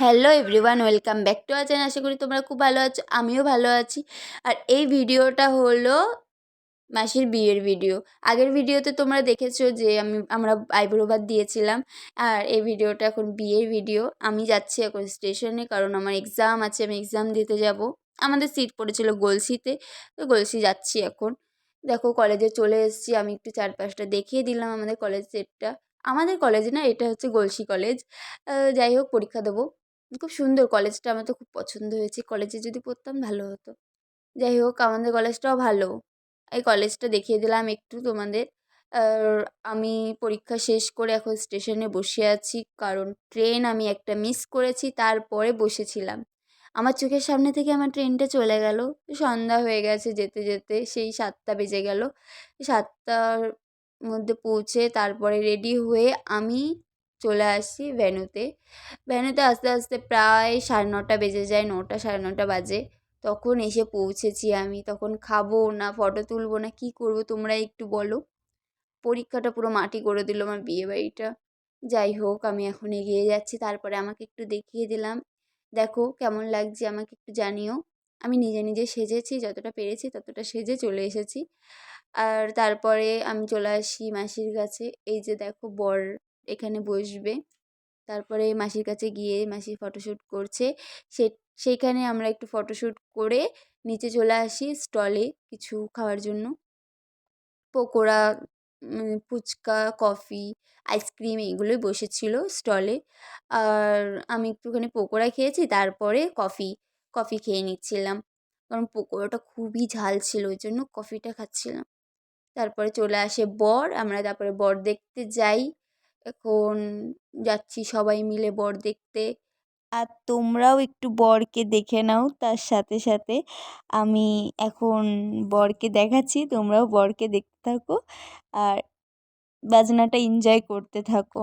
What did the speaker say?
Hello everyone welcome back to আছেন আশা করি তোমরা খুব ভালো আছো, আমিও ভালো আছি। আর এই ভিডিওটা হলো মাসির বিয়ের ভিডিও। আগের ভিডিওতে তোমরা দেখেছ যে আমি, আমরা আইব্রো দিয়েছিলাম, আর এই ভিডিওটা এখন বিয়ের ভিডিও। আমি যাচ্ছি এখন স্টেশনে কারণ আমার এক্সাম আছে, আমি এক্সাম দিতে যাব। আমাদের সিট পড়েছিল গলসিতে তো গলসি যাচ্ছি এখন। দেখো কলেজে চলে এসেছি, আমি একটু চারপাশটা দেখিয়ে দিলাম আমাদের কলেজ সেটটা আমাদের কলেজ না, এটা হচ্ছে গলসি কলেজ যাই হোক, পরীক্ষা দেবো। খুব সুন্দর কলেজটা আমার তো খুব পছন্দ হয়েছে। কলেজে যদি পড়তাম ভালো হতো। যাই হোক, আমাদের কলেজটাও ভালো। এই কলেজটা দেখিয়ে দিলাম একটু তোমাদের। আমি পরীক্ষা শেষ করে এখন স্টেশনে বসে আছি, কারণ ট্রেন আমি একটা মিস করেছি, তারপরে বসেছিলাম। আমার চোখের সামনে থেকে আমার ট্রেনটা চলে গেল। সন্ধ্যা হয়ে গেছে যেতে যেতে, সেই সাতটা বেজে গেল। সাতটার মধ্যে পৌঁছে তারপরে রেডি হয়ে আমি চলে আসি ভ্যানুতে ভ্যানুতে আস্তে আস্তে প্রায় সাড়ে নটা বেজে যায়, নটা, সাড়ে নটা বাজে। তখন এসে পৌঁছেছি আমি। তখন খাব না, ফটো তুলবো না, কী করব তোমরা একটু বলো। পরীক্ষাটা পুরো মাটি করে দিল আমার বিয়েবাড়িটা। যাই হোক, আমি এখন এগিয়ে যাচ্ছি। তারপরে আমাকে একটু দেখিয়ে দিলাম। দেখো কেমন লাগছে, আমাকে একটু জানিও। আমি নিজে নিজে সেজেছি, যতটা পেরেছি ততটা সেজে চলে এসেছি। আর তারপরে আমি চলে আসি মাসির কাছে। এই যে দেখো বর এখানে বসবে। তারপরে মাসির কাছে গিয়ে মাসি ফটোশ্যুট করছে। সে, সেইখানে আমরা একটু ফটোশ্যুট করে নিচে চলে আসি স্টলে কিছু খাওয়ার জন্য। পকোড়া ফুচকা, কফি, আইসক্রিম এইগুলোই বসেছিল স্টলে। আর আমি একটুখানি পকোড়া খেয়েছি, তারপরে কফি কফি খেয়ে নিচ্ছিলাম। কারণ পকোড়াটা খুবই ঝাল ছিল, ওই জন্য কফিটা খাচ্ছিলাম। তারপরে চলে আসে বর, আমরা তারপরে বর দেখতে যাই। এখন যাচ্ছি সবাই মিলে বর দেখতে। আর তোমরাও একটু বরকে দেখে নাও, তার সাথে সাথে। আমি এখন বরকে দেখাচ্ছি, তোমরাও বরকে দেখতে থাকো আর বাজনাটা এনজয় করতে থাকো।